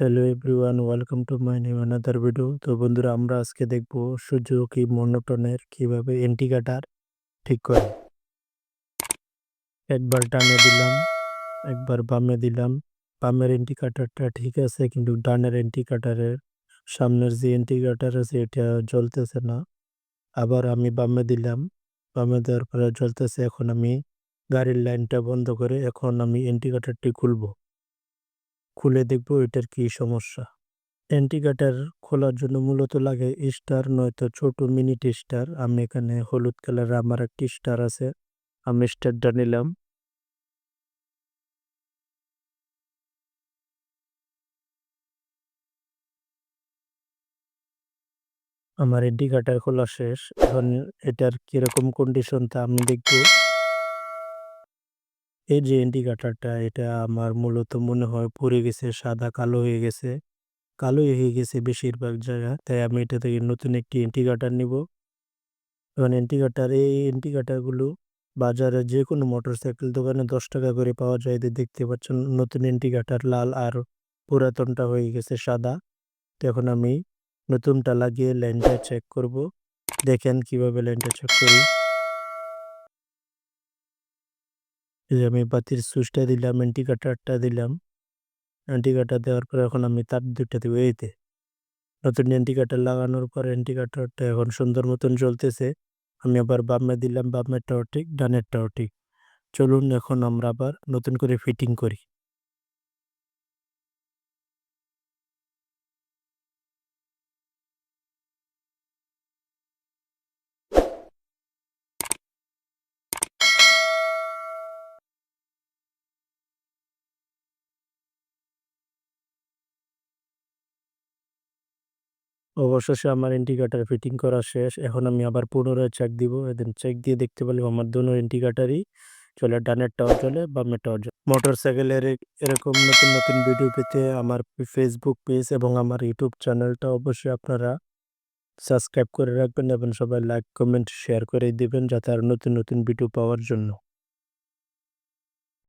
Hello everyone welcome to my new another video তো বন্ধুরা, আমরা আজকে দেখব সুজুকি মনোটনের কীভাবে ইন্ডিকেটার ঠিক করে। একবার ডানে দিলাম, একবার বামে দিলাম, বামের ইন্ডিকেটারটা ঠিক আছে, কিন্তু ডানের ইন্ডিকেটারের সামনের যে ইন্ডিকেটার আছে, এটা জ্বলতেছে না। আবার আমি বামে দিলাম, বামে দেওয়ার পরে জ্বলতেছে, এখন আমি গাড়ির লাইনটা বন্ধ করে, এখন আমি ইন্ডিকেটারটি খুলবো। খুলে দেখব এটার কি সমস্যা। অ্যান্টিগাটার খোলার জন্য মূলত লাগে স্টার নয়তো ছোট মিনিট স্টার আমি এখানে হলুদ কালার আমার একটি স্টার আছে। আমি স্টারটা নিলাম। আমার ইন্ডিকেটার খোলা শেষ। এখন এটার কীরকম কন্ডিশন তা আমি দেখব। এই যে ইন্ডিকেটারটা এটা আমার মূলত মনে হয় পড়ে গেছে, সাদা কালো হয়ে গেছে। কালো হয়ে গেছে বেশিরভাগ জায়গা, তাই আমি এটা থেকে নতুন একটি ইন্ডিকেটার নিব। এবং ইন্ডিকেটার এই ইন্ডিকেটারগুলো বাজারে যে কোনো মোটরসাইকেল দোকানে দশ টাকা করে পাওয়া যায়। দেখতে পাচ্ছেন নতুন ইন্ডিকেটার লাল আর পুরাতনটা হয়ে গেছে সাদা। তো এখন আমি নতুনটা লাগিয়ে লাইনটা চেক করব। দেখেন কীভাবে লাইনটা চেক করি। আমি বাতির সুইচটা দিলাম, ইন্ডিকেটারটা দিলাম। ইন্ডিকেটার দেওয়ার পরে এখন আমি তার দুটা দিব এইতে নতুন ইন্ডিকেটার লাগানোর পর ইন্ডিকেটারটা এখন সুন্দর মতন চলতেছে আমি আবার বামে দিলাম বামেরটাও ঠিক ডানেরটাও ঠিক। চলুন এখন আমরা আবার নতুন করে ফিটিং করি। অবশেষে আমার ইন্ডিকেটার ফিটিং করা শেষ। এখন আমি আবার পুনরায় চেক দিব। এদিন চেক দিয়ে দেখতে পেলাম আমার দুনো ইন্ডিকেটারই চলে ডানেরটাও চলে বামেরটাও চলে। মোটর সাইকেলের এরকম নতুন নতুন ভিডিও পেতে আমার ফেসবুক পেজ এবং আমার ইউটিউব চ্যানেলটা অবশ্যই আপনারা সাবস্ক্রাইব করে রাখবেন এবং সবাই লাইক কমেন্ট শেয়ার করে দিবেন যাতে আর নতুন নতুন ভিডিও পাওয়ার জন্য।